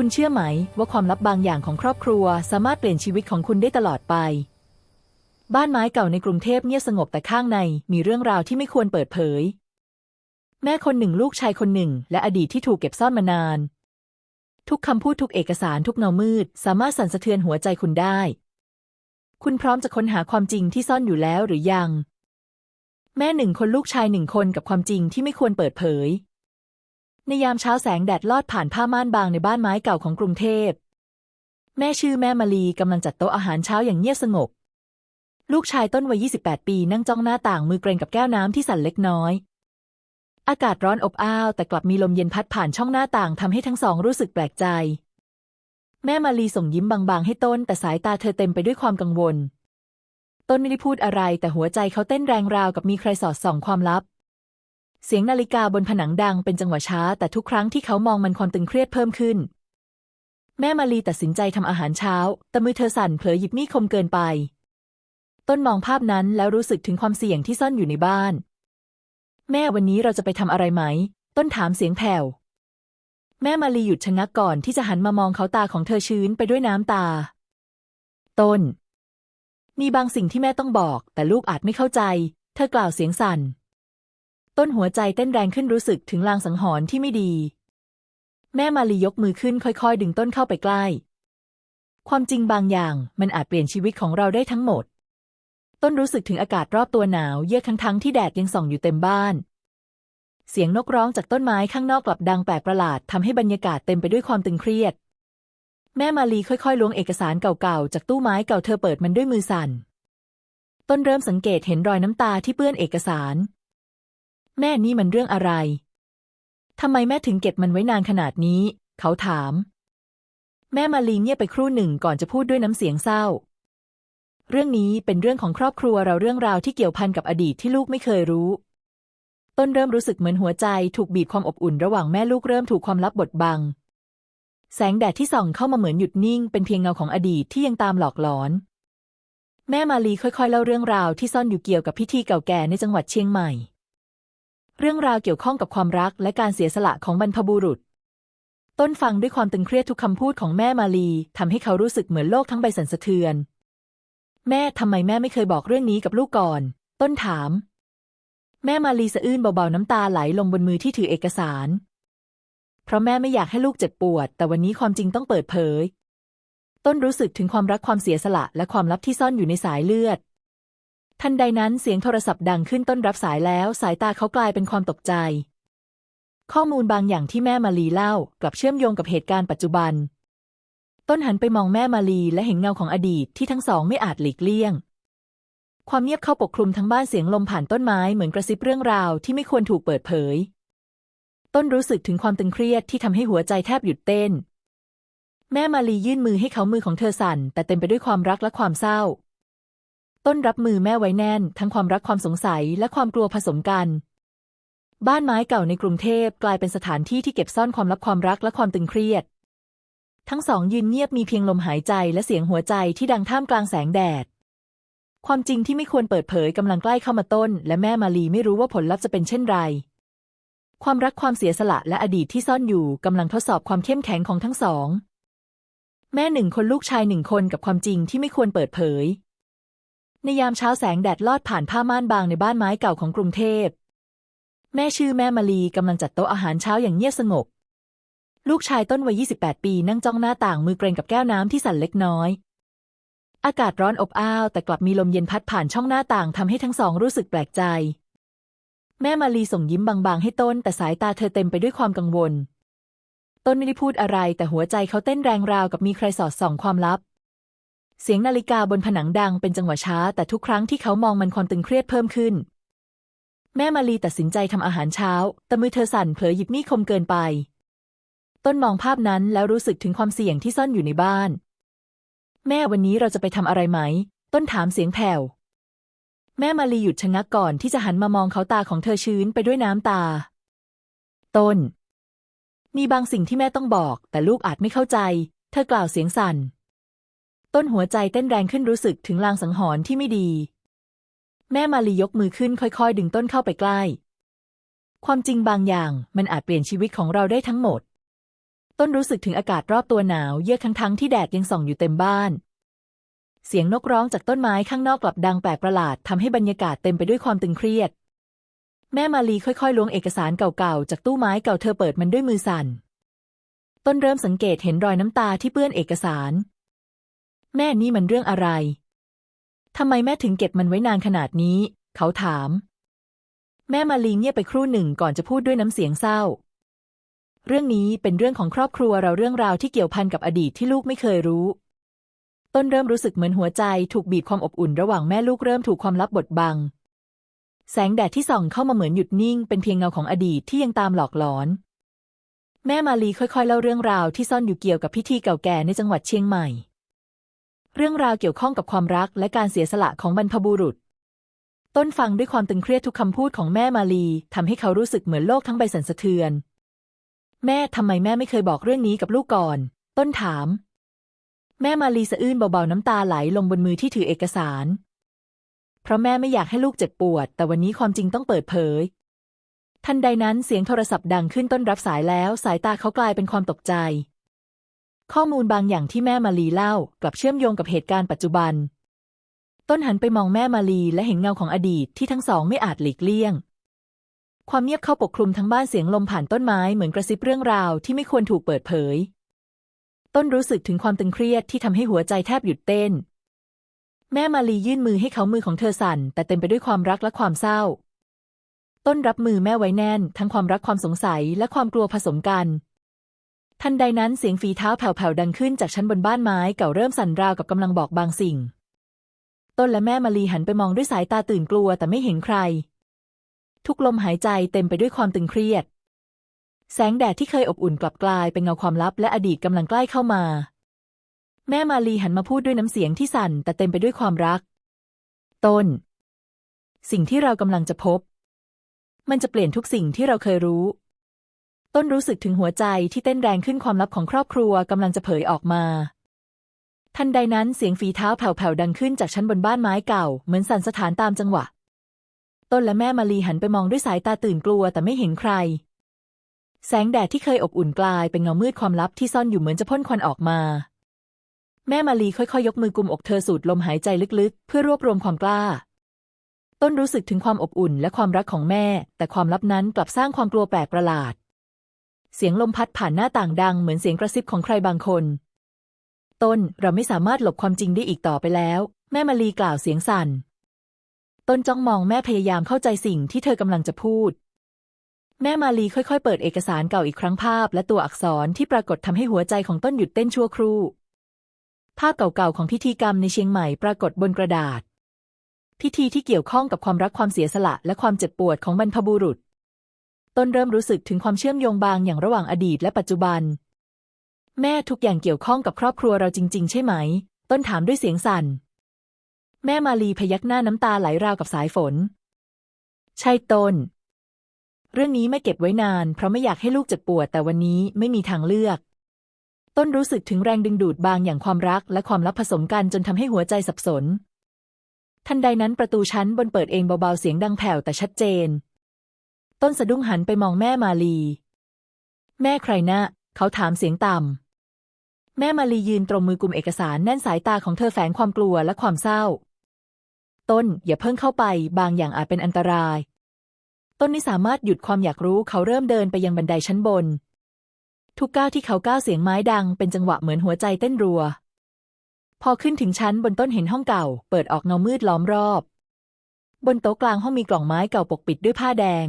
คุณเชื่อไหมว่าความลับบางอย่างของครอบครัว สามารถเปลี่ยนชีวิตของคุณได้ตลอดไป บ้านไม้เก่าในกรุงเทพเงียบสงบแต่ข้างในมีเรื่องราวที่ไม่ควรเปิดเผย แม่คนหนึ่งลูกชายคนหนึ่ง และอดีตที่ถูกเก็บซ่อนมานาน ทุกคำพูดทุกเอกสารทุกเงามืด สามารถสั่นสะเทือนหัวใจคุณได้ คุณพร้อมจะค้นหาความจริงที่ซ่อนอยู่แล้วหรือยัง แม่หนึ่งคนลูกชายหนึ่งคนกับความจริงที่ไม่ควรเปิดเผย ในยามเช้าแสงแดดลอดผ่านผ้าม่านบางในบ้านไม้เก่าของกรุงเทพ แม่ชื่อแม่มาลีกำลังจัดโต๊ะอาหารเช้าอย่างเงียบสงบ ลูกชายต้นวัย 28 ปีนั่งจ้องหน้าต่างมือเกรงกับแก้วน้ำที่สั่นเล็กน้อย อากาศร้อนอบอ้าว แต่กลับมีลมเย็นพัดผ่านช่องหน้าต่างทำให้ทั้งสองรู้สึกแปลกใจ แม่มาลีส่งยิ้มบางๆให้ต้น แต่สายตาเธอเต็มไปด้วยความกังวล ต้นไม่ได้พูดอะไร แต่หัวใจเขาเต้นแรงราวกับมีใครสอดส่องความลับ เสียงนาฬิกาบนผนังดังเป็นจังหวะช้า แต่ทุกครั้งที่เขามองมันความตึงเครียดเพิ่มขึ้น แม่มาลีตัดสินใจทำอาหารเช้า แต่มือเธอสั่นเผลอหยิบมีดคมเกินไป ต้นมองภาพนั้นแล้วรู้สึกถึงความเสี่ยงที่ซ่อนอยู่ในบ้าน แม่วันนี้เราจะไปทำอะไรไหม ต้นถามเสียงแผ่ว แม่มาลีหยุดชะงักก่อนที่จะหันมามองเขาตาของเธอชื้นไปด้วยน้ำตา ต้น มีบางสิ่งที่แม่ต้องบอก แต่ลูกอาจไม่เข้าใจ เธอกล่าวเสียงสั่น ต้นหัวใจเต้นแรงขึ้นรู้สึกถึงลางสังหรณ์ที่ไม่ดี แม่มาลียกมือขึ้นค่อยๆ ดึงต้นเข้าไปใกล้ ความจริงบางอย่างมันอาจเปลี่ยนชีวิตของเราได้ทั้งหมด ต้นรู้สึกถึงอากาศรอบตัวหนาวเยือกทั้งๆที่แดดยังส่องอยู่เต็มบ้าน เสียงนกร้องจากต้นไม้ข้างนอกกลับดังแปลกประหลาดทำให้บรรยากาศเต็มไปด้วยความตึงเครียด แม่มาลีค่อยๆล้วงเอกสารเก่าๆจากตู้ไม้เก่าเธอเปิดมันด้วยมือสั่นต้นเริ่มสังเกตเห็นรอยน้ำตาที่เปื้อนเอกสาร แม่นี่มันเรื่องอะไร ทำไมแม่ถึงเก็บมันไว้นานขนาดนี้ เขาถาม แม่มาลีเงียบไปครู่หนึ่งก่อนจะพูดด้วยน้ำเสียงเศร้า เรื่องนี้เป็นเรื่องของครอบครัวเราเรื่องราวที่เกี่ยวพันกับอดีตที่ลูกไม่เคยรู้ ต้นเริ่มรู้สึกเหมือนหัวใจถูกบีบความอบอุ่นระหว่างแม่ลูกเริ่มถูกความลับบดบัง แสงแดดที่ส่องเข้ามาเหมือนหยุดนิ่ง เป็นเพียงเงาของอดีตที่ยังตามหลอกหลอนแม่มาลีค่อยๆเล่าเรื่องราวที่ซ่อนอยู่เกี่ยวกับพิธีเก่าแก่ในจังหวัดเชียงใหม่ เรื่องราวเกี่ยวข้องกับความรักและการเสียสละของบรรพบุรุษ ต้นฟังด้วยความตึงเครียดทุกคำพูดของแม่มาลีทำให้เขารู้สึกเหมือนโลกทั้งใบสั่นสะเทือน แม่ทำไมแม่ไม่เคยบอกเรื่องนี้กับลูกก่อน ต้นถาม แม่มาลีสะอื้นเบาๆน้ำตาไหลลงบนมือที่ถือเอกสาร เพราะแม่ไม่อยากให้ลูกเจ็บปวด แต่วันนี้ความจริงต้องเปิดเผย ต้นรู้สึกถึงความรักความเสียสละและความลับที่ซ่อนอยู่ในสายเลือด ทันใดนั้นเสียงโทรศัพท์ดังขึ้นต้นรับสายแล้ว สายตาเขากลายเป็นความตกใจ ข้อมูลบางอย่างที่แม่มาลีเล่ากลับเชื่อมโยงกับเหตุการณ์ปัจจุบัน ต้นหันไปมองแม่มาลีและเห็นเงาของอดีตที่ทั้งสองไม่อาจหลีกเลี่ยง ความเงียบเข้าปกคลุมทั้งบ้านเสียงลมผ่านต้นไม้เหมือนกระซิบเรื่องราวที่ไม่ควรถูกเปิดเผย ต้นรู้สึกถึงความตึงเครียดที่ทำให้หัวใจแทบหยุดเต้น แม่มาลียื่นมือให้เขามือของเธอสั่น แต่เต็มไปด้วยความรักและความเศร้า ต้นรับมือแม่ไว้แน่น ทั้งความรักความสงสัยและความกลัวผสมกัน บ้านไม้เก่าในกรุงเทพกลายเป็นสถานที่ที่เก็บซ่อนความลับความรักและความตึงเครียด ทั้งสองยืนเงียบมีเพียงลมหายใจและเสียงหัวใจที่ดังท่ามกลางแสงแดด ความจริงที่ไม่ควรเปิดเผยกำลังใกล้เข้ามาต้น และแม่มาลีไม่รู้ว่าผลลัพธ์จะเป็นเช่นไรความรักความเสียสละและอดีตที่ซ่อนอยู่กำลังทดสอบความเข้มแข็งของทั้งสอง แม่หนึ่งคนลูกชายหนึ่งคนกับความจริงที่ไม่ควรเปิดเผย ในยามเช้าแสงแดดลอดผ่านผ้าม่านบางในบ้านไม้เก่าของกรุงเทพ แม่ชื่อแม่มาลีกำลังจัดโต๊ะอาหารเช้าอย่างเงียบสงบ ลูกชายต้นวัย 28 ปีนั่งจ้องหน้าต่างมือเกรงกับแก้วน้ำที่สั่นเล็กน้อย อากาศร้อนอบอ้าว แต่กลับมีลมเย็นพัดผ่านช่องหน้าต่างทำให้ทั้งสองรู้สึกแปลกใจ แม่มาลีส่งยิ้มบางๆให้ต้น แต่สายตาเธอเต็มไปด้วยความกังวล ต้นไม่ได้พูดอะไร แต่หัวใจเขาเต้นแรงราวกับมีใครสอดส่องความลับ เสียงนาฬิกาบนผนังดังเป็นจังหวะช้า แต่ทุกครั้งที่เขามองมันความตึงเครียดเพิ่มขึ้น แม่มาลีตัดสินใจทำอาหารเช้า แต่มือเธอสั่นเผลอหยิบมีดคมเกินไป ต้นมองภาพนั้นแล้วรู้สึกถึงความเสี่ยงที่ซ่อนอยู่ในบ้าน แม่วันนี้เราจะไปทำอะไรไหม ต้นถามเสียงแผ่ว แม่มาลีหยุดชะงักก่อนที่จะหันมามองเขาตาของเธอชื้นไปด้วยน้ำตา ต้น มีบางสิ่งที่แม่ต้องบอก แต่ลูกอาจไม่เข้าใจ เธอกล่าวเสียงสั่น ต้นหัวใจเต้นแรงขึ้นรู้สึกถึงลางสังหรณ์ที่ไม่ดี แม่มาลียกมือขึ้นค่อยๆ ดึงต้นเข้าไปใกล้ ความจริงบางอย่างมันอาจเปลี่ยนชีวิตของเราได้ทั้งหมด ต้นรู้สึกถึงอากาศรอบตัวหนาวเยือกทั้งๆที่แดดยังส่องอยู่เต็มบ้าน เสียงนกร้องจากต้นไม้ข้างนอกกลับดังแปลกประหลาดทำให้บรรยากาศเต็มไปด้วยความตึงเครียด แม่มาลีค่อยๆล้วงเอกสารเก่าๆจากตู้ไม้เก่าเธอเปิดมันด้วยมือสั่น ต้นเริ่มสังเกตเห็นรอยน้ำตาที่เปื้อนเอกสาร แม่นี่มันเรื่องอะไรทำไมแม่ถึงเก็บมันไว้นานขนาดนี้ เขาถาม แม่มาลีเงียบไปครู่หนึ่งก่อนจะพูดด้วยน้ำเสียงเศร้า เรื่องนี้เป็นเรื่องของครอบครัวเราเรื่องราวที่เกี่ยวพันกับอดีตที่ลูกไม่เคยรู้ ต้นเริ่มรู้สึกเหมือนหัวใจถูกบีบความอบอุ่นระหว่างแม่ลูกเริ่มถูกความลับบดบัง แสงแดดที่ส่องเข้ามาเหมือนหยุดนิ่ง เป็นเพียงเงาของอดีตที่ยังตามหลอกหลอน แม่มาลีค่อยๆเล่าเรื่องราวที่ซ่อนอยู่เกี่ยวกับพิธีเก่าแก่ในจังหวัดเชียงใหม่ เรื่องราวเกี่ยวข้องกับความรักและการเสียสละของบรรพบุรุษ ต้นฟังด้วยความตึงเครียดทุกคำพูดของแม่มาลีทำให้เขารู้สึกเหมือนโลกทั้งใบสั่นสะเทือน แม่ทำไมแม่ไม่เคยบอกเรื่องนี้กับลูกก่อน ต้นถาม แม่มาลีสะอื้นเบาๆน้ำตาไหลลงบนมือที่ถือเอกสาร เพราะแม่ไม่อยากให้ลูกเจ็บปวด แต่วันนี้ความจริงต้องเปิดเผย ทันใดนั้นเสียงโทรศัพท์ดังขึ้นต้นรับสายแล้ว สายตาเขากลายเป็นความตกใจ ข้อมูลบางอย่างที่แม่มาลีเล่ากลับเชื่อมโยงกับเหตุการณ์ปัจจุบัน ต้นหันไปมองแม่มาลีและเห็นเงาของอดีตที่ทั้งสองไม่อาจหลีกเลี่ยง ความเงียบเข้าปกคลุมทั้งบ้านเสียงลมผ่านต้นไม้เหมือนกระซิบเรื่องราวที่ไม่ควรถูกเปิดเผย ต้นรู้สึกถึงความตึงเครียดที่ทำให้หัวใจแทบหยุดเต้น แม่มาลียื่นมือให้เขามือของเธอสั่น แต่เต็มไปด้วยความรักและความเศร้า ต้นรับมือแม่ไว้แน่น ทั้งความรักความสงสัยและความกลัวผสมกัน ทันใดนั้นเสียงฝีเท้าแผ่วๆดังขึ้นจากชั้นบนบ้านไม้เก่าเริ่มสั่นราวกับกำลังบอกบางสิ่ง ต้นและแม่มาลีหันไปมองด้วยสายตาตื่นกลัวแต่ไม่เห็นใคร ทุกลมหายใจเต็มไปด้วยความตึงเครียด แสงแดดที่เคยอบอุ่นกลับกลายเป็นเงาความลับและอดีตกำลังใกล้เข้ามา แม่มาลีหันมาพูดด้วยน้ำเสียงที่สั่นแต่เต็มไปด้วยความรัก ต้น สิ่งที่เรากำลังจะพบ มันจะเปลี่ยนทุกสิ่งที่เราเคยรู้ ต้นรู้สึกถึงหัวใจที่เต้นแรงขึ้นความลับของครอบครัวกำลังจะเผยออกมา ทันใดนั้นเสียงฝีเท้าแผ่วๆดังขึ้นจากชั้นบนบ้านไม้เก่า เหมือนสั่นสถานตามจังหวะ ต้นและแม่มาลีหันไปมองด้วยสายตาตื่นกลัวแต่ไม่เห็นใคร แสงแดดที่เคยอบอุ่นกลายเป็นเงามืดความลับที่ซ่อนอยู่เหมือนจะพ่นควันออกมา แม่มาลีค่อยๆ ยกมือกุมอกเธอสูดลมหายใจลึกๆ เพื่อรวบรวมความกล้าต้นรู้สึกถึงความอบอุ่นและความรักของแม่ แต่ความลับนั้นกลับสร้างความกลัวแปลกประหลาด เสียงลมพัดผ่านหน้าต่างดังเหมือนเสียงกระซิบของใครบางคน ต้นเราไม่สามารถหลบความจริงได้อีกต่อไปแล้ว แม่มาลีกล่าวเสียงสั่น ต้นจ้องมองแม่พยายามเข้าใจสิ่งที่เธอกำลังจะพูด แม่มาลีค่อยๆ เปิดเอกสารเก่าอีกครั้งภาพ และตัวอักษรที่ปรากฏทำให้หัวใจของต้นหยุดเต้นชั่วครู่ ภาพเก่าๆของพิธีกรรมในเชียงใหม่ปรากฏบนกระดาษ พิธีที่เกี่ยวข้องกับความรักความเสียสละและความเจ็บปวดของบรรพบุรุษ ต้นเริ่มรู้สึกถึงความเชื่อมโยงบางอย่างระหว่างอดีตและปัจจุบัน แม่ทุกอย่างเกี่ยวข้องกับครอบครัวเราจริง ๆ ใช่ไหม ต้นถามด้วยเสียงสั่น แม่มาลีพยักหน้าน้ำตาไหลราวกับสายฝน ใช่ต้น เรื่องนี้ไม่เก็บไว้นาน เพราะไม่อยากให้ลูกเจ็บปวด แต่วันนี้ไม่มีทางเลือก ต้นรู้สึกถึงแรงดึงดูดบางอย่างความรัก และความลับผสมกันจนทำให้หัวใจสับสน ทันใดนั้นประตูชั้นบนเปิดเองเบาๆเสียงดังแผ่วแต่ชัดเจน ต้นสะดุ้งหันไปมองแม่มาลี แม่ใครนะ เขาถามเสียงต่ำ แม่มาลียืนตรงมือกุมเอกสารแน่นสายตาของเธอแฝงความกลัวและความเศร้า ต้นอย่าเพิ่งเข้าไป บางอย่างอาจเป็นอันตราย ต้นนี่สามารถหยุดความอยากรู้เขาเริ่มเดินไปยังบันไดชั้นบน ทุกก้าวที่เขาก้าวเสียงไม้ดัง เป็นจังหวะเหมือนหัวใจเต้นรัว พอขึ้นถึงชั้นบนต้นเห็นห้องเก่า เปิดออกเงามืดล้อมรอบ บนโต๊ะกลางห้องมีกล่องไม้เก่าปกปิดด้วยผ้าแดง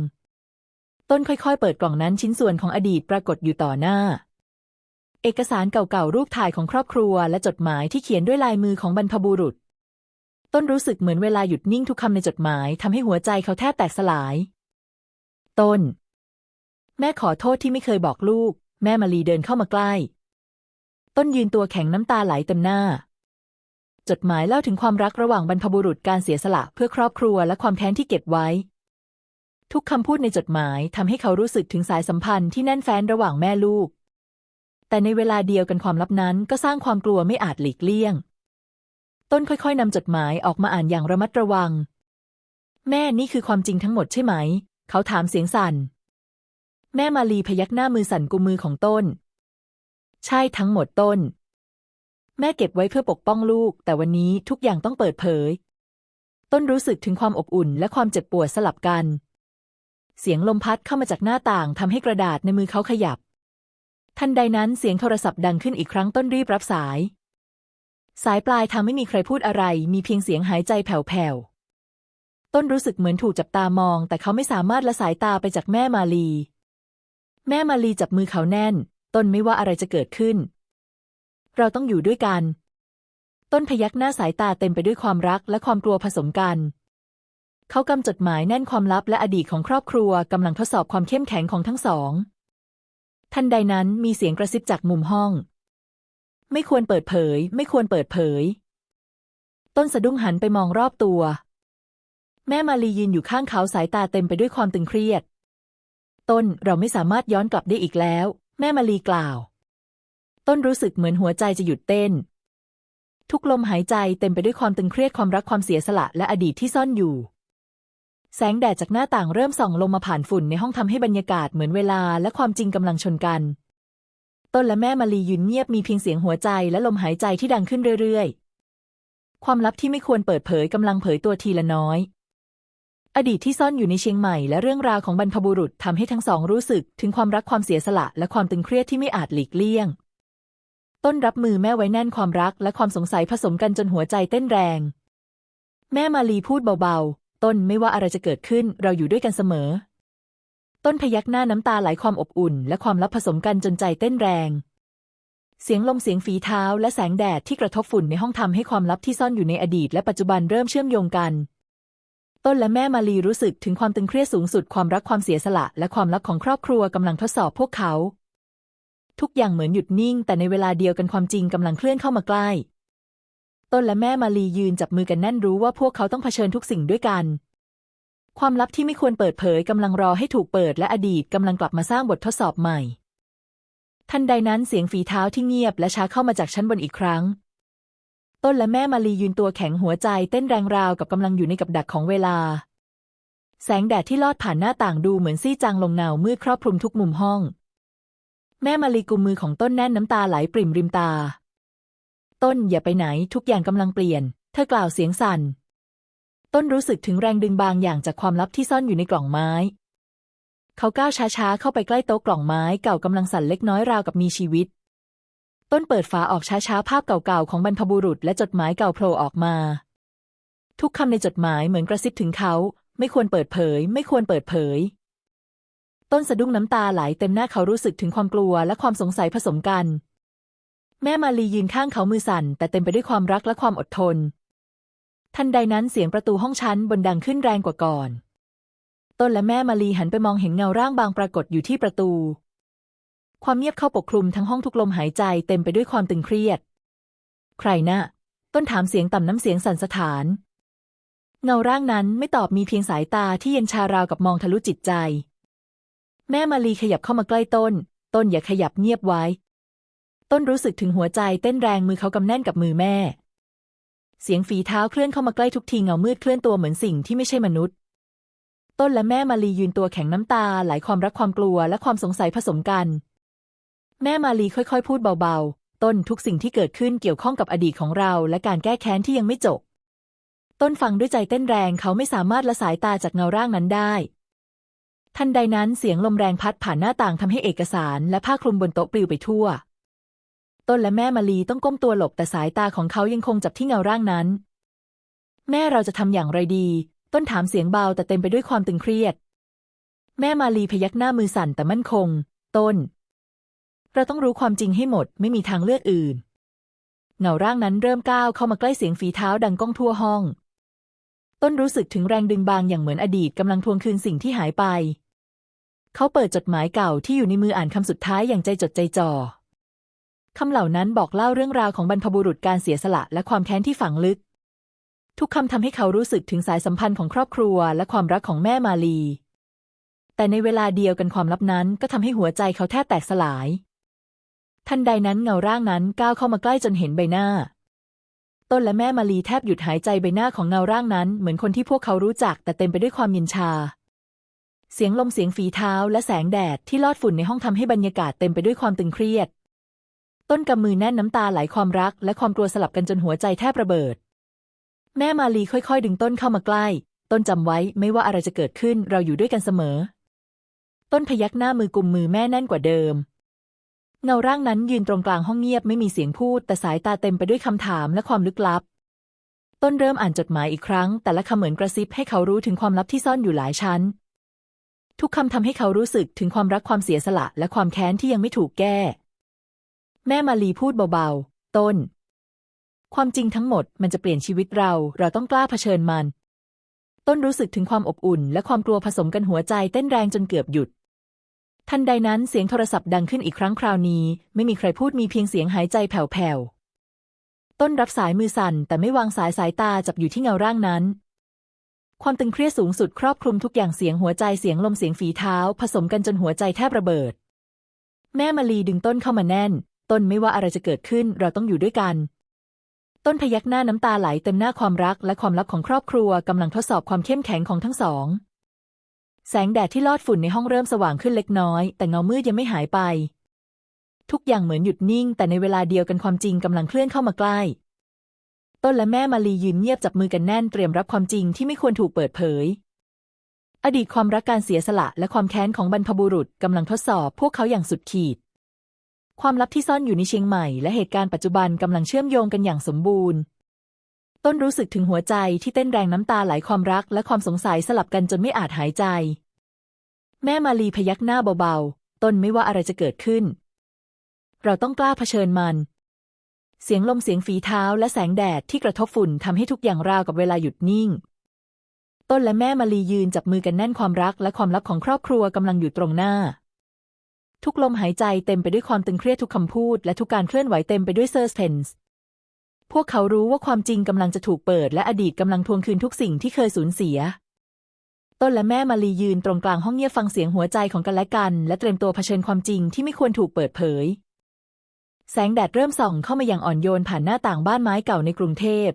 ต้นค่อยๆ เปิดกล่องนั้นชิ้นส่วนของอดีตปรากฏอยู่ต่อหน้า เอกสารเก่าๆ รูปถ่ายของครอบครัวและจดหมายที่เขียนด้วยลายมือของบรรพบุรุษ ต้นรู้สึกเหมือนเวลาหยุดนิ่งทุกคำในจดหมายทำให้หัวใจเขาแทบแตกสลาย ต้น แม่ขอโทษที่ไม่เคยบอกลูก แม่มาลีเดินเข้ามาใกล้ ต้นยืนตัวแข็งน้ำตาไหลเต็มหน้าจดหมายเล่าถึงความรักระหว่างบรรพบุรุษการเสียสละเพื่อครอบครัวและความแค้นที่เก็บไว้ ทุกคำพูดในจดหมายทำให้เขารู้สึกถึงสายสัมพันธ์ที่แน่นแฟ้นระหว่างแม่ลูก แต่ในเวลาเดียวกันความลับนั้นก็สร้างความกลัวไม่อาจหลีกเลี่ยง ต้นค่อยๆนำจดหมายออกมาอ่านอย่างระมัดระวัง แม่นี่คือความจริงทั้งหมดใช่ไหม เขาถามเสียงสั่น แม่มาลีพยักหน้ามือสั่นกุมมือของต้น ใช่ทั้งหมดต้น แม่เก็บไว้เพื่อปกป้องลูก แต่วันนี้ทุกอย่างต้องเปิดเผย ต้นรู้สึกถึงความอบอุ่นและความเจ็บปวดสลับกัน เสียงลมพัดเข้ามาจากหน้าต่างทำให้กระดาษในมือเขาขยับ ทันใดนั้นเสียงโทรศัพท์ดังขึ้นอีกครั้งต้นรีบรับสาย สายปลายทางไม่มีใครพูดอะไร มีเพียงเสียงหายใจแผ่วๆ ต้นรู้สึกเหมือนถูกจับตามอง แต่เขาไม่สามารถละสายตาไปจากแม่มาลี แม่มาลีจับมือเขาแน่น ต้นไม่ว่าอะไรจะเกิดขึ้น เราต้องอยู่ด้วยกัน ต้นพยักหน้าสายตาเต็มไปด้วยความรักและความกลัวผสมกัน เขากำจดหมายแน่นความลับและอดีตของครอบครัวกำลังทดสอบความเข้มแข็งของทั้งสอง ทันใดนั้นมีเสียงกระซิบจากมุมห้อง ไม่ควรเปิดเผย ไม่ควรเปิดเผย ต้นสะดุ้งหันไปมองรอบตัว แม่มาลียืนอยู่ข้างเขาสายตาเต็มไปด้วยความตึงเครียด ต้นเราไม่สามารถย้อนกลับได้อีกแล้ว แม่มาลีกล่าว ต้นรู้สึกเหมือนหัวใจจะหยุดเต้นทุกลมหายใจเต็มไปด้วยความตึงเครียดความรักความเสียสละและอดีตที่ซ่อนอยู่ แสงแดดจากหน้าต่างเริ่มส่องลงมาผ่านฝุ่นในห้องทำให้บรรยากาศเหมือนเวลาและความจริงกำลังชนกัน ต้นและแม่มาลียืนเงียบมีเพียงเสียงหัวใจและลมหายใจที่ดังขึ้นเรื่อยๆ ความลับที่ไม่ควรเปิดเผยกำลังเผยตัวทีละน้อย อดีตที่ซ่อนอยู่ในเชียงใหม่และเรื่องราวของบรรพบุรุษทำให้ทั้งสองรู้สึกถึงความรักความเสียสละและความตึงเครียดที่ไม่อาจหลีกเลี่ยง ต้นรับมือแม่ไว้แน่นความรักและความสงสัยผสมกันจนหัวใจเต้นแรง แม่มาลีพูดเบาๆ ต้นไม่ว่าอะไรจะเกิดขึ้นเราอยู่ด้วยกันเสมอ ต้นพยักหน้าน้ำตาไหลความอบอุ่น และความลับผสมกันจนใจเต้นแรง เสียงลมเสียงฝีเท้า และแสงแดดที่กระทบฝุ่นในห้องทำให้ความลับที่ซ่อนอยู่ในอดีต และปัจจุบันเริ่มเชื่อมโยงกัน ต้นและแม่มาลีรู้สึกถึงความตึงเครียดสูงสุดความรักความเสียสละ และความลับของครอบครัวกำลังทดสอบพวกเขา ทุกอย่างเหมือนหยุดนิ่ง แต่ในเวลาเดียวกันความจริงกำลังเคลื่อนเข้ามาใกล้ ต้นและแม่มาลียืนจับมือกันแน่นรู้ว่าพวกเขาต้องเผชิญทุกสิ่งด้วยกัน ความลับที่ไม่ควรเปิดเผยกำลังรอให้ถูกเปิดและอดีตกำลังกลับมาสร้างบททดสอบใหม่ ทันใดนั้นเสียงฝีเท้าที่เงียบและช้าเข้ามาจากชั้นบนอีกครั้ง ต้นและแม่มาลียืนตัวแข็งหัวใจเต้นแรงราวกับกำลังอยู่ในกับดักของเวลา แสงแดดที่ลอดผ่านหน้าต่างดูเหมือนซี่จางลงเงามืดครอบคลุมทุกมุมห้อง แม่มาลีกุมมือของต้นแน่นน้ำตาไหลปริ่มริมตา ต้นอย่าไปไหนทุกอย่างกำลังเปลี่ยน เธอกล่าวเสียงสั่น ต้นรู้สึกถึงแรงดึงบางอย่างจากความลับที่ซ่อนอยู่ในกล่องไม้ เขาก้าวช้าๆเข้าไปใกล้โต๊ะกล่องไม้เก่ากำลังสั่นเล็กน้อยราวกับมีชีวิต ต้นเปิดฝาออกช้าๆภาพเก่าๆของบรรพบุรุษและจดหมายเก่าโผล่ออกมา ทุกคำในจดหมายเหมือนกระซิบถึงเขา ไม่ควรเปิดเผย ไม่ควรเปิดเผยต้นสะดุ้งน้ำตาไหลเต็มหน้าเขารู้สึกถึงความกลัวและความสงสัยผสมกัน แม่มาลียืนข้างเขามือสั่น แต่เต็มไปด้วยความรักและความอดทน ทันใดนั้นเสียงประตูห้องชั้นบนดังขึ้นแรงกว่าก่อน ต้นและแม่มาลีหันไปมองเห็นเงาร่างบางปรากฏอยู่ที่ประตู ความเงียบเข้าปกคลุมทั้งห้องทุกลมหายใจเต็มไปด้วยความตึงเครียด ใครนะ่ะต้นถามเสียงต่ำน้ำเสียงสั่นสะท้าน เงาร่างนั้นไม่ตอบมีเพียงสายตาที่เย็นชาราวกับมองทะลุจิตใจ แม่มาลีขยับเข้ามาใกล้ต้น ต้นอย่าขยับเงียบไว้ ต้นรู้สึกถึงหัวใจเต้นแรงมือเขากำแน่นกับมือแม่ เสียงฝีเท้าเคลื่อนเข้ามาใกล้ทุกทีเงามืดเคลื่อนตัวเหมือนสิ่งที่ไม่ใช่มนุษย์ ต้นและแม่มาลียืนตัวแข็งน้ำตาไหลความรักความกลัวและความสงสัยผสมกัน แม่มาลีค่อยๆ พูดเบาๆ ต้นทุกสิ่งที่เกิดขึ้นเกี่ยวข้องกับอดีตของเรา และการแก้แค้นที่ยังไม่จบ ต้นฟังด้วยใจเต้นแรงเขาไม่สามารถละสายตาจากเงาร่างนั้นได้ทันใดนั้นเสียงลมแรงพัดผ่านหน้าต่างทำให้เอกสารและผ้าคลุมบนโต๊ะปลิวไปทั่ว ต้นและแม่มาลีต้องก้มตัวหลบแต่สายตาของเขายังคงจับที่เงาร่างนั้น แม่เราจะทำอย่างไรดี ต้นถามเสียงเบาแต่เต็มไปด้วยความตึงเครียด แม่มาลีพยักหน้ามือสั่นแต่มั่นคง ต้น เราต้องรู้ความจริงให้หมดไม่มีทางเลือกอื่น เงาร่างนั้นเริ่มก้าวเข้ามาใกล้เสียงฝีเท้าดังก้องทั่วห้อง ต้นรู้สึกถึงแรงดึงบางอย่างเหมือนอดีตกำลังทวงคืนสิ่งที่หายไป เขาเปิดจดหมายเก่าที่อยู่ในมืออ่านคำสุดท้ายอย่างใจจดใจจ่อ คำเหล่านั้นบอกเล่าเรื่องราวของบรรพบุรุษการเสียสละและความแค้นที่ฝังลึก ทุกคำทำให้เขารู้สึกถึงสายสัมพันธ์ของครอบครัวและความรักของแม่มาลี แต่ในเวลาเดียวกันความลับนั้นก็ทำให้หัวใจเขาแทบแตกสลาย ทันใดนั้นเงาร่างนั้นก้าวเข้ามาใกล้จนเห็นใบหน้า ต้นและแม่มาลีแทบหยุดหายใจใบหน้าของเงาร่างนั้น เหมือนคนที่พวกเขารู้จักแต่เต็มไปด้วยความเย็นชา เสียงลมเสียงฝีเท้าและแสงแดดที่ลอดฝุ่นในห้องทำให้บรรยากาศเต็มไปด้วยความตึงเครียด ต้นกำมือแน่นน้ำตาไหลความรักและความกลัวสลับกันจนหัวใจแทบระเบิด แม่มาลีค่อยๆ ดึงต้นเข้ามาใกล้ ต้นจำไว้ไม่ว่าอะไรจะเกิดขึ้นเราอยู่ด้วยกันเสมอ ต้นพยักหน้ามือกุมมือแม่แน่นกว่าเดิม เงาร่างนั้นยืนตรงกลางห้องเงียบไม่มีเสียงพูด แต่สายตาเต็มไปด้วยคำถามและความลึกลับ ต้นเริ่มอ่านจดหมายอีกครั้ง แต่ละคำเหมือนกระซิบให้เขารู้ถึงความลับที่ซ่อนอยู่หลายชั้น ทุกคำทำให้เขารู้สึกถึงความรักความเสียสละ และความแค้นที่ยังไม่ถูกแก้ แม่มาลีพูดเบาๆ ต้น ความจริงทั้งหมดมันจะเปลี่ยนชีวิตเรา เราต้องกล้าเผชิญมัน ต้นรู้สึกถึงความอบอุ่น และความกลัวผสมกันหัวใจเต้นแรงจนเกือบหยุด ทันใดนั้นเสียงโทรศัพท์ดังขึ้นอีกครั้งคราวนี้ ไม่มีใครพูดมีเพียงเสียงหายใจแผ่วๆ ต้นรับสายมือสั่น แต่ไม่วางสายสายตาจับอยู่ที่เงาร่างนั้นความตึงเครียดสูงสุดครอบคลุมทุกอย่างเสียงหัวใจเสียงลมเสียงฝีเท้า ผสมกันจนหัวใจแทบระเบิด แม่มาลีดึงต้นเข้ามาแน่น ต้นไม่ว่าอะไรจะเกิดขึ้นเราต้องอยู่ด้วยกัน ต้นพยักหน้าน้ำตาไหลเต็มหน้าความรักและความลับของครอบครัวกำลังทดสอบความเข้มแข็งของทั้งสอง แสงแดดที่ลอดฝุ่นในห้องเริ่มสว่างขึ้นเล็กน้อย แต่เงามืดยังไม่หายไป ทุกอย่างเหมือนหยุดนิ่ง แต่ในเวลาเดียวกันความจริงกำลังเคลื่อนเข้ามาใกล้ ต้นและแม่มาลียืนเงียบจับมือกันแน่นเตรียมรับความจริงที่ไม่ควรถูกเปิดเผยอดีตความรักการเสียสละและความแค้นของบรรพบุรุษกำลังทดสอบพวกเขาอย่างสุดขีด ความลับที่ซ่อนอยู่ในเชียงใหม่และเหตุการณ์ปัจจุบันกำลังเชื่อมโยงกันอย่างสมบูรณ์ ต้นรู้สึกถึงหัวใจที่เต้นแรงน้ำตาไหลความรักและความสงสัยสลับกันจนไม่อาจหายใจ แม่มาลีพยักหน้าเบาๆ ต้นไม่ว่าอะไรจะเกิดขึ้น เราต้องกล้าเผชิญมัน เสียงลมเสียงฝีเท้าและแสงแดดที่กระทบฝุ่นทำให้ทุกอย่างราวกับเวลาหยุดนิ่ง ต้นและแม่มาลียืนจับมือกันแน่นความรักและความลับของครอบครัวกำลังอยู่ตรงหน้า ทุกลมหายใจเต็มไปด้วยความตึงเครียดทุกคำพูด และทุกการเคลื่อนไหวเต็มไปด้วยเซอร์สเพนส์พวกเขารู้ว่าความจริงกำลังจะถูกเปิด และอดีตกำลังทวงคืนทุกสิ่งที่เคยสูญเสีย ต้นและแม่มาลียืนตรงกลางห้องเงียบฟังเสียงหัวใจของกันและกัน และเตรียมตัวเผชิญความจริงที่ไม่ควรถูกเปิดเผย แสงแดดเริ่มส่องเข้ามาอย่างอ่อนโยนผ่านหน้าต่างบ้านไม้เก่าในกรุงเทพ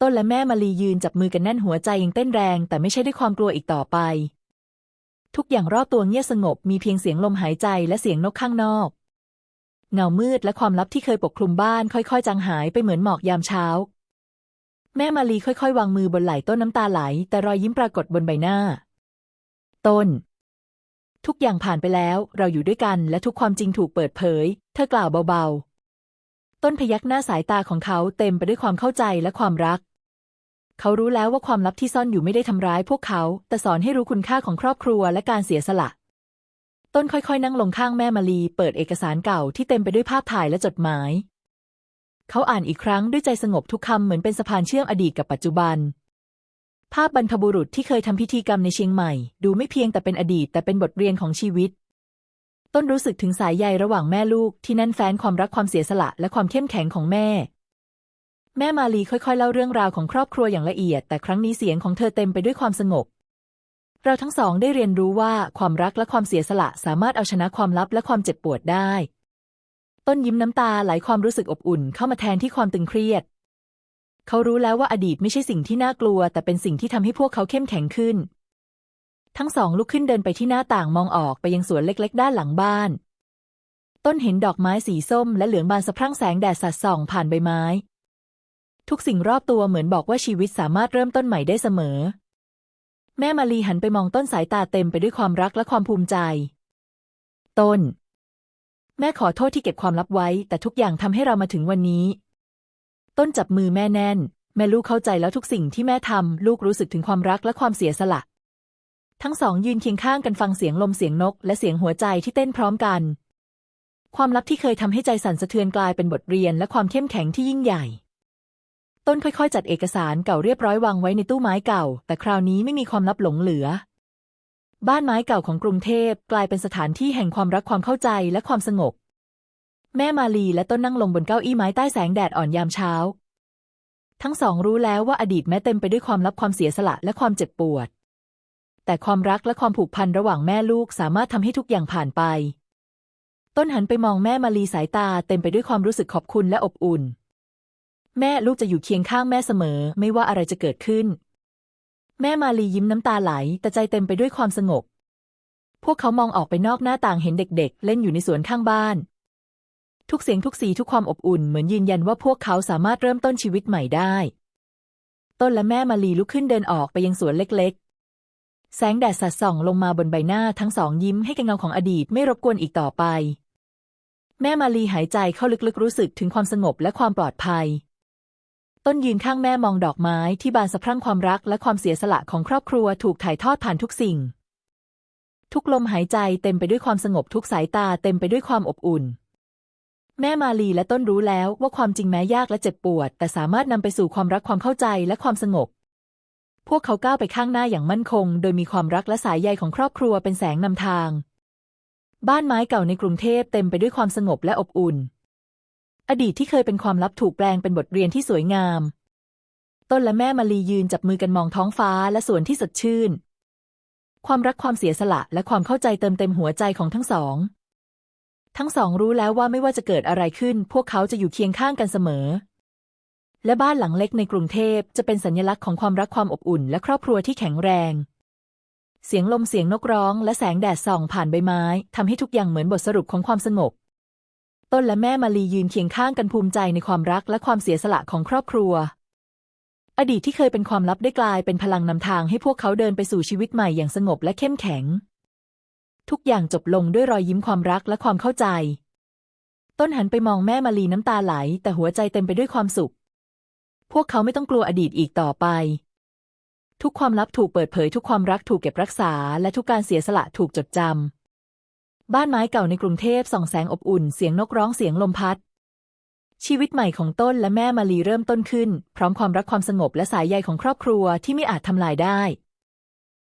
ต้นและแม่มาลียืนจับมือกันแน่นหัวใจยังเต้นแรง แต่ไม่ใช่ด้วยความกลัวอีกต่อไป ทุกอย่างรอบตัวเงียบสงบมีเพียงเสียงลมหายใจและเสียงนกข้างนอก เงามืดและความลับที่เคยปกคลุมบ้านค่อยๆ จางหายไปเหมือนหมอกยามเช้า แม่มาลีค่อยๆ วางมือบนไหล่ต้นน้ำตาไหล แต่รอยยิ้มปรากฏบนใบหน้า ต้น ทุกอย่างผ่านไปแล้ว เราอยู่ด้วยกันและทุกความจริงถูกเปิดเผย เธอกล่าวเบาๆ ต้นพยักหน้าสายตาของเขาเต็มไปด้วยความเข้าใจและความรัก เขารู้แล้วว่าความลับที่ซ่อนอยู่ไม่ได้ทำร้ายพวกเขา แต่สอนให้รู้คุณค่าของครอบครัวและการเสียสละ ต้นค่อยๆ นั่งลงข้างแม่มาลี เปิดเอกสารเก่าที่เต็มไปด้วยภาพถ่ายและจดหมาย เขาอ่านอีกครั้งด้วยใจสงบทุกคำเหมือนเป็นสะพานเชื่อมอดีตกับปัจจุบัน ภาพบรรพบุรุษที่เคยทำพิธีกรรมในเชียงใหม่ ดูไม่เพียงแต่เป็นอดีต แต่เป็นบทเรียนของชีวิต ต้นรู้สึกถึงสายใยระหว่างแม่ลูกที่แน่นแฟ้นความรักความเสียสละและความเข้มแข็งของแม่ แม่มาลีค่อยๆเล่าเรื่องราวของครอบครัวอย่างละเอียด แต่ครั้งนี้เสียงของเธอเต็มไปด้วยความสงบ เราทั้งสองได้เรียนรู้ว่าความรักและความเสียสละสามารถเอาชนะความลับและความเจ็บปวดได้ ต้นยิ้มน้ำตาไหลความรู้สึกอบอุ่นเข้ามาแทนที่ความตึงเครียด เขารู้แล้วว่าอดีตไม่ใช่สิ่งที่น่ากลัว แต่เป็นสิ่งที่ทำให้พวกเขาเข้มแข็งขึ้น ทั้งสองลุกขึ้นเดินไปที่หน้าต่างมองออกไปยังสวนเล็ก ๆ ด้านหลังบ้าน ต้นเห็นดอกไม้สีส้ม และเหลืองบานสะพรั่งแสงแดดสัดส่องผ่านใบไม้ ทุกสิ่งรอบตัวเหมือนบอกว่าชีวิตสามารถเริ่มต้นใหม่ได้เสมอ แม่มาลีหันไปมองต้นสายตาเต็มไปด้วยความรักและความภูมิใจ ต้น แม่ขอโทษที่เก็บความลับไว้ แต่ทุกอย่างทำให้เรามาถึงวันนี้ ต้นจับมือแม่แน่น แม่ลูกเข้าใจแล้วทุกสิ่งที่แม่ทำลูกรู้สึกถึงความรักและความเสียสละ ทั้งสองยืนเคียงข้างกันฟังเสียงลมเสียงนก และเสียงหัวใจที่เต้นพร้อมกัน ความลับที่เคยทำให้ใจสั่นสะเทือนกลายเป็นบทเรียนและความเข้มแข็งที่ยิ่งใหญ่ ต้นค่อยๆ จัดเอกสารเก่าเรียบร้อยวางไว้ในตู้ไม้เก่า แต่คราวนี้ไม่มีความลับหลงเหลือ บ้านไม้เก่าของกรุงเทพกลายเป็นสถานที่แห่งความรักความเข้าใจและความสงบ แม่มาลีและต้นนั่งลงบนเก้าอี้ไม้ใต้แสงแดดอ่อนยามเช้า ทั้งสองรู้แล้วว่าอดีตแม้เต็มไปด้วยความลับความเสียสละและความเจ็บปวด แต่ความรักและความผูกพันระหว่างแม่ลูกสามารถทำให้ทุกอย่างผ่านไป ต้นหันไปมองแม่มาลีสายตาเต็มไปด้วยความรู้สึกขอบคุณและอบอุ่น แม่ลูกจะอยู่เคียงข้างแม่เสมอ ไม่ว่าอะไรจะเกิดขึ้น แม่มาลียิ้มน้ำตาไหล แต่ใจเต็มไปด้วยความสงบ พวกเขามองออกไปนอกหน้าต่างเห็นเด็กๆ เล่นอยู่ในสวนข้างบ้าน ทุกเสียงทุกสีทุกความอบอุ่นเหมือนยืนยันว่าพวกเขาสามารถเริ่มต้นชีวิตใหม่ได้ ต้นและแม่มาลีลุกขึ้นเดินออกไปยังสวนเล็กๆ แสงแดดสัดส่องลงมาบนใบหน้าทั้งสองยิ้มให้กับเงาของอดีตไม่รบกวนอีกต่อไปแม่มาลีหายใจเข้าลึกๆรู้สึกถึงความสงบและความปลอดภัย ต้นยืนข้างแม่มองดอกไม้ที่บานสะพรั่งความรักและความเสียสละของครอบครัวถูกถ่ายทอดผ่านทุกสิ่ง ทุกลมหายใจเต็มไปด้วยความสงบทุกสายตาเต็มไปด้วยความอบอุ่น แม่มาลีและต้นรู้แล้วว่าความจริงแม้ยากและเจ็บปวด แต่สามารถนำไปสู่ความรักความเข้าใจและความสงบ พวกเขาก้าวไปข้างหน้าอย่างมั่นคง โดยมีความรักและสายใยของครอบครัวเป็นแสงนำทาง บ้านไม้เก่าในกรุงเทพเต็มไปด้วยความสงบและอบอุ่น อดีตที่เคยเป็นความลับถูกแปลงเป็นบทเรียนที่สวยงาม ต้นและแม่มาลียืนจับมือกันมองท้องฟ้าและสวนที่สดชื่น ความรักความเสียสละและความเข้าใจเติมเต็มหัวใจของทั้งสอง ทั้งสองรู้แล้วว่าไม่ว่าจะเกิดอะไรขึ้น พวกเขาจะอยู่เคียงข้างกันเสมอ และบ้านหลังเล็กในกรุงเทพจะเป็นสัญลักษณ์ของความรักความอบอุ่น และครอบครัวที่แข็งแรง เสียงลมเสียงนกร้อง และแสงแดดส่องผ่านใบไม้ทำให้ทุกอย่างเหมือนบทสรุปของความสงบ ต้นและแม่มาลียืนเคียงข้างกันภูมิใจในความรักและความเสียสละของครอบครัว อดีตที่เคยเป็นความลับได้กลายเป็นพลังนำทางให้พวกเขาเดินไปสู่ชีวิตใหม่อย่างสงบและเข้มแข็ง ทุกอย่างจบลงด้วยรอยยิ้มความรักและความเข้าใจ ต้นหันไปมองแม่มาลีน้ำตาไหล แต่หัวใจเต็มไปด้วยความสุข พวกเขาไม่ต้องกลัวอดีตอีกต่อไป ทุกความลับถูกเปิดเผย ทุกความรักถูกเก็บรักษา และทุกการเสียสละถูกจดจำ บ้านไม้เก่าในกรุงเทพส่องแสงอบอุ่น เสียงนกร้องเสียงลมพัด ชีวิตใหม่ของต้นและแม่มาลีเริ่มต้นขึ้น พร้อมความรักความสงบและสายใยของครอบครัวที่ไม่อาจทำลายได้